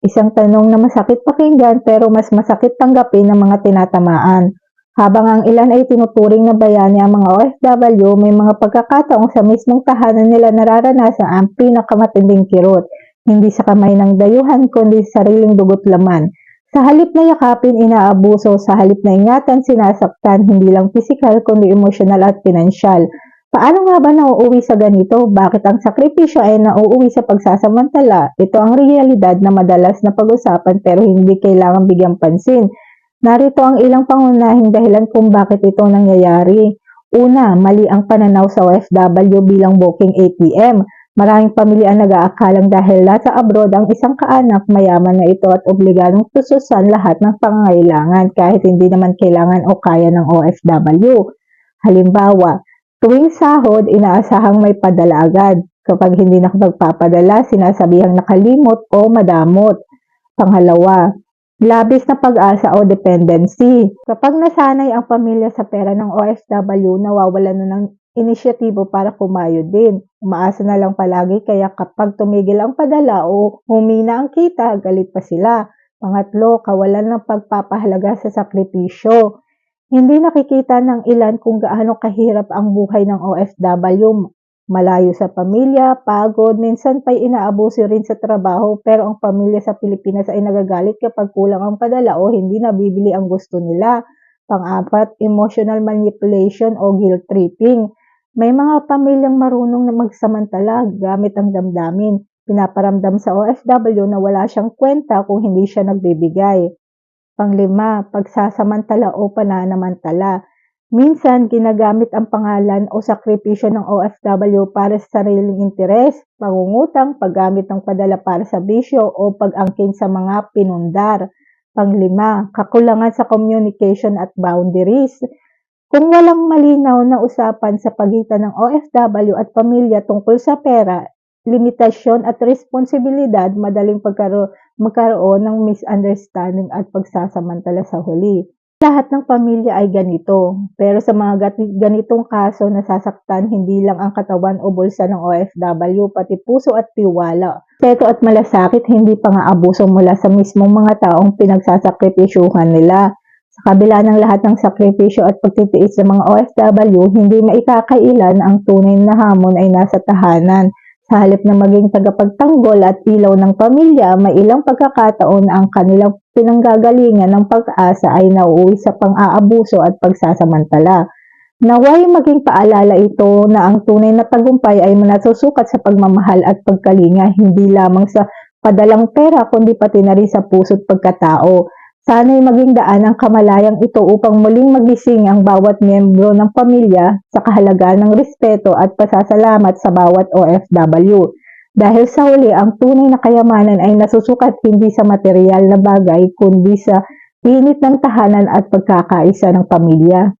Isang tanong na masakit pakinggan pero mas masakit tanggapin ng mga tinatamaan. Habang ang ilan ay tinuturing na bayani ang mga OFW, may mga pagkakataong sa mismong tahanan nila nararanasan ang pinakamatinding kirot. Hindi sa kamay ng dayuhan kundi sa sariling dugot laman. Sa halip na yakapin, inaabuso. Sa halip na ingatan, sinasaktan. Hindi lang pisikal kundi emosyonal at pinansyal. Paano nga ba nauuwi sa ganito? Bakit ang sakripisyo ay nauuwi sa pagsasamantala? Ito ang realidad na madalas na pag-usapan pero hindi kailangan bigyang pansin. Narito ang ilang pangunahing dahilan kung bakit ito nangyayari. Una, mali ang pananaw sa OFW bilang booking ATM. Maraming pamilya ang nag-aakalang dahil nasa abroad ang isang kaanak, mayaman na ito at obligadong tususan lahat ng pangangailangan kahit hindi naman kailangan o kaya ng OFW. Halimbawa, tuwing sahod, inaasahang may padala agad. Kapag hindi nakapagpapadala, sinasabihang nakalimot o madamot. Pangalawa, labis na pag-asa o dependency. Kapag nasanay ang pamilya sa pera ng OFW, nawawalan na ng inisyatibo para kumayo din. Umaasa na lang palagi kaya kapag tumigil ang padala o humina ang kita, galit pa sila. Pangatlo, kawalan ng pagpapahalaga sa sakripisyo. Hindi nakikita ng ilan kung gaano kahirap ang buhay ng OFW. Malayo sa pamilya, pagod, minsan pa'y inaabuso rin sa trabaho pero ang pamilya sa Pilipinas ay nagagalit kapag kulang ang padala o hindi nabibili ang gusto nila. Pang-apat, emotional manipulation o guilt tripping. May mga pamilyang marunong na magsamantala gamit ang damdamin. Pinaparamdam sa OFW na wala siyang kwenta kung hindi siya nagbibigay. Panglima, pagsasamantala o pananamantala. Minsan, ginagamit ang pangalan o sakripisyo ng OFW para sa sariling interes, pangungutang, paggamit ng padala para sa bisyo o pag-angkin sa mga pinundar. Panglima, kakulangan sa communication at boundaries. Kung walang malinaw na usapan sa pagitan ng OFW at pamilya tungkol sa pera, limitasyon at responsibilidad, madaling pagkaro magkaroon ng misunderstanding at pagsasamantala sa huli. Lahat ng pamilya ay ganito, pero sa mga ganitong kaso nasasaktan hindi lang ang katawan o bulsa ng OFW, pati puso at tiwala. Peto at malasakit, hindi pa nga abuso mula sa mismong mga taong pinagsasakripisyuhan nila. Sa kabila ng lahat ng sakripisyo at pagtitiis ng mga OFW, hindi maikakailan ang tunay na hamon ay nasa tahanan. Sa halip na maging tagapagtanggol at ilaw ng pamilya, may ilang pagkakataon ang kanilang pinanggagalingan ng pag-asa ay nauuwi sa pang-aabuso at pagsasamantala. Naway maging paalala ito na ang tunay na tagumpay ay manasusukat sa pagmamahal at pagkalinga, hindi lamang sa padalang pera kundi pati na rin sa puso't pagkatao. Sana'y maging daan ang kamalayang ito upang muling magising ang bawat miyembro ng pamilya sa kahalagaan ng respeto at pasasalamat sa bawat OFW. Dahil sa huli, ang tunay na kayamanan ay nasusukat hindi sa material na bagay kundi sa init ng tahanan at pagkakaisa ng pamilya.